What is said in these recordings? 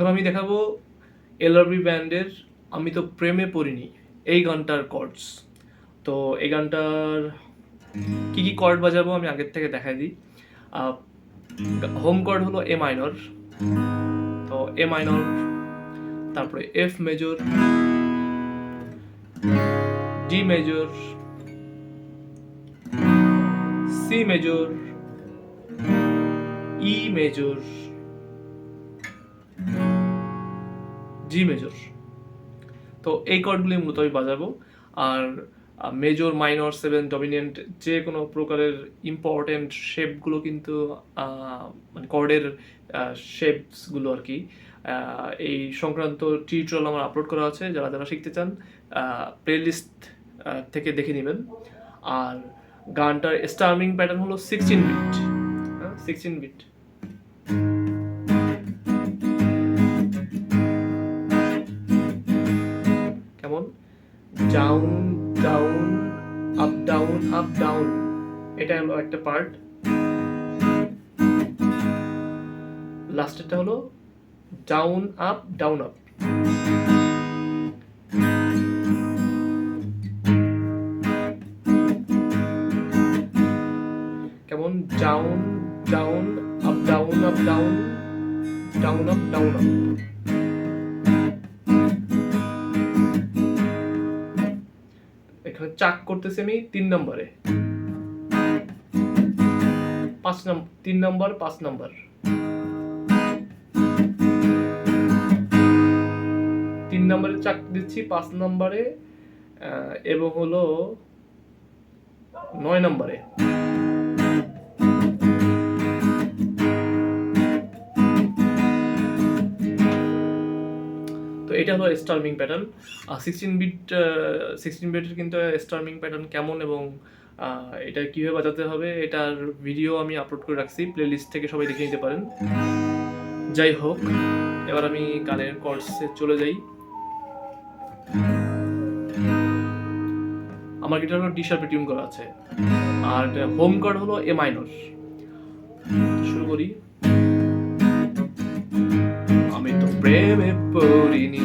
এখন আমি দেখাবো এলআরবি ব্যান্ডের, আমি তো প্রেমে পড়িনি, এই গানটার কর্ডস তো এই গানটার কি কি কর্ড বাজাবো আমি আগের থেকে দেখাই দিই। হোম কর্ড হলো এ মাইনর তো এ মাইনর তারপরে F major D major C major E major G major তো এই কর্ডগুলি মূলত আমি বাজাবো। আর মেজর মাইনর সেভেন ডমিনেন্ট যে কোনো প্রকারের ইম্পর্টেন্ট শেপগুলো কিন্তু মানে কর্ডের শেপসগুলো আর কি। এই সংক্রান্ত টিউটোরিয়াল আমার আপলোড করা আছে, যারা যারা শিখতে চান প্লেলিস্ট থেকে দেখে নেবেন। আর গানটার স্টার্মিং প্যাটার্ন হলো sixteen beat sixteen beat down down up down up down এটা হলো একটা পার্ট লাস্টেরটা হলো ডাউন আপ ডাউন আপ কেমন? Down down up down up down down up down up এখানে চাক করতেছি আমি তিন নম্বরে। পাঁচ নম্বর তিন নম্বর, পাঁচ নম্বর। তিন নম্বরে চাক দিচ্ছি, পাঁচ নম্বরে এবং হলো নয় নম্বরে। এটা হলো স্টার্মিং প্যাটার্ন আর সিক্সটিন বিট সিক্সটিন বিটের কিন্তু স্টার্মিং প্যাটার্ন কেমন এবং এটা কীভাবে বাজাতে হবে এটার ভিডিও আমি আপলোড করে রাখছি। প্লেলিস্ট থেকে সবাই দেখে নিতে পারেন। যাই হোক, এবার আমি গানের কর্সে চলে যাই। আমার গিটার হলো ডি টিউন করা আছে। আর হোম কার্ড হলো এ মাইনর শুরু করি। আমি তো প্রেমে পড়িনি।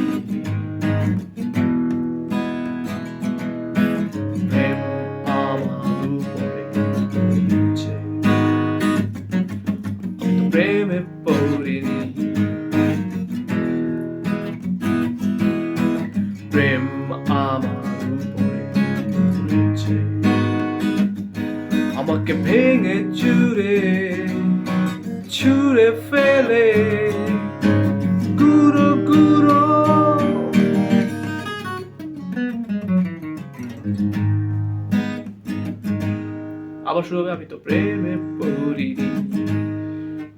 আমাকে ভেঙে চুরে ছুঁড়ে ফেলে গুরু গুরু আবার শুরু হবে আমি তো প্রেমে পড়িনি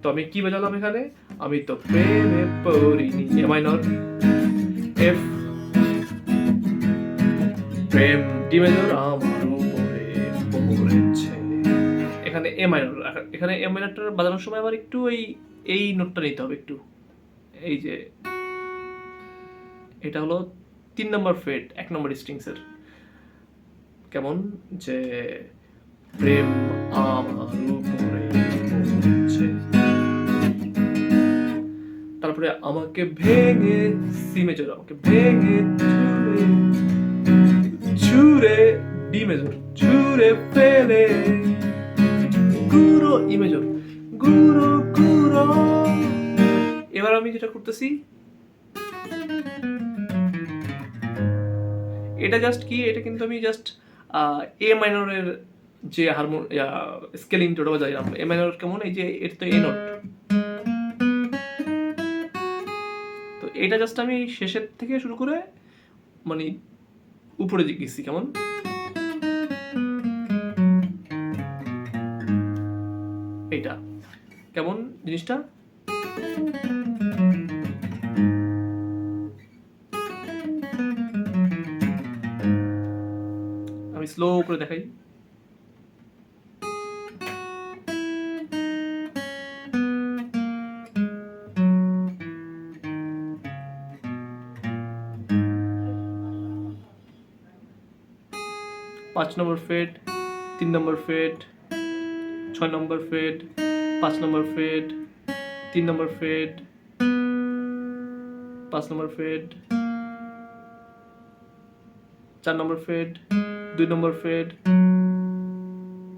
তো আমি কি বাজালাম এখানে আমি তো প্রেমে পড়িনি এ মাইনর এফ প্রেম ডি মেজর এখানে এ মাইনর এখানে এ মাইনরটা বাজানোর সময় আবার একটু এই এই নোটটা নিতে হবে একটু। এই যে, এটা হলো তিন নম্বর ফেট এক নম্বর স্ট্রিংসের কেমন? যে, প্রেম তারপরে আমাকে ভেঙে সি মেজর আমাকে ভেঙে, ছুঁড়ে ডি মেজর ছুঁড়ে ফেলে। গুরু ই মেজর গুরু গুরু। এবার আমি যেটা করতেছি, এটা জাস্ট কি? এটা কিন্তু আমি জাস্ট এ মাইনরের যে হারমোন স্কেলিংটা ওটা বাজাইলাম। এ মাইনর কেমন? এই যে এটা তো এ নোট তো এটা জাস্ট আমি শেষের থেকে শুরু করে মানে উপরে গেছি, কেমন? কেমন জিনিসটা? আমি স্লো করে দেখাই। পাঁচ নম্বর ফেড তিন নম্বর ফেড ছয় নম্বর ফেড পাঁচ নম্বর ফেড তিন নম্বর ফেড পাঁচ নম্বর ফেড চার নম্বর ফেড দুই নম্বর ফেড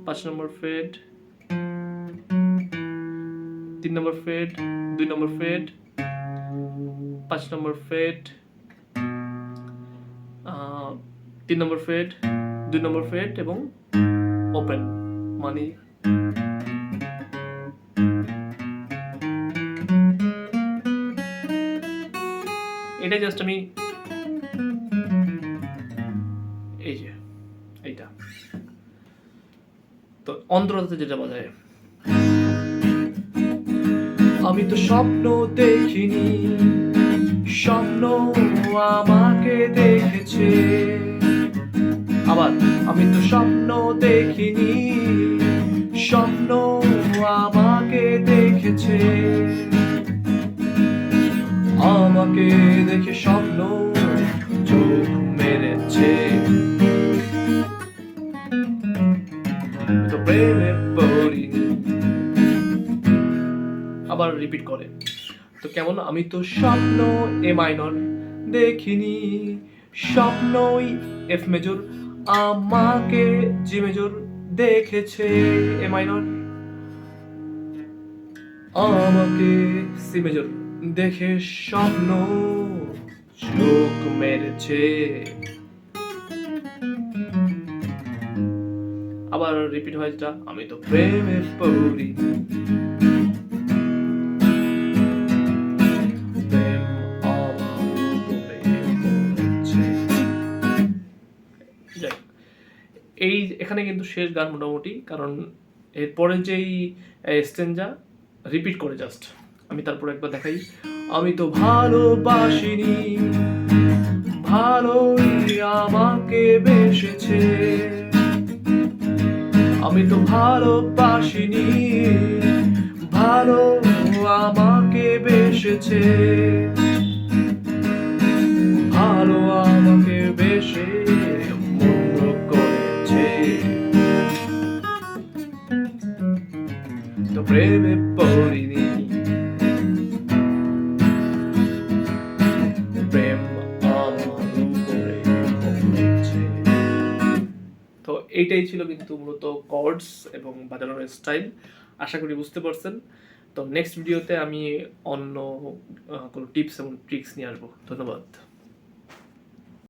পাঁচ নম্বর ফেড তিন নম্বর ফেড দুই নম্বর ফেড পাঁচ নম্বর আহ, তিন নম্বর ফেড দুই নম্বর ফেড এবং ওপেন মানে এটা জাস্ট আমি এই যে, এইটা। তো অন্তরাতে যেটা বাজায় আমি তো স্বপ্ন দেখিনি, স্বপ্ন আমাকে দেখেছে। আবার, আমি তো স্বপ্ন দেখিনি, স্বপ্ন আমাকে দেখেছে। আমাকে দেখে স্বপ্ন চোখ মেরেছে। তো আবার রিপিট করে। তো কেমন? আমি তো স্বপ্ন এ মাইনর দেখিনি, স্বপ্নই এফ মেজর আমাকে জি মেজর দেখেছে এ মাইনর আমাকে সি মেজর দেখে স্বপ্ন চোখ মেরেছে। আবার রিপিট হয় যেটা, আমি তো প্রেমে পড়ি। এই এখানে কিন্তু শেষ গান মোটামুটি, কারণ এরপরে যেই স্টেঞ্জা রিপিট করে জাস্ট আমি তারপর একবার দেখাই। আমি তো ভালোবাসিনি, ভালোই আমাকে বেসেছে। আমি তো ভালোবাসিনি, ভালো আমাকে বেসেছে। ভালো আমাকে মন্দ করেছে। তো প্রেমে তো এইটাই ছিল কিন্তু মূলত কর্ডস এবং বাজানোর স্টাইল আশা করি বুঝতে পারছেন। তো নেক্সট ভিডিওতে আমি অন্য কোনো টিপস এবং ট্রিক্স নিয়ে আসব। ধন্যবাদ।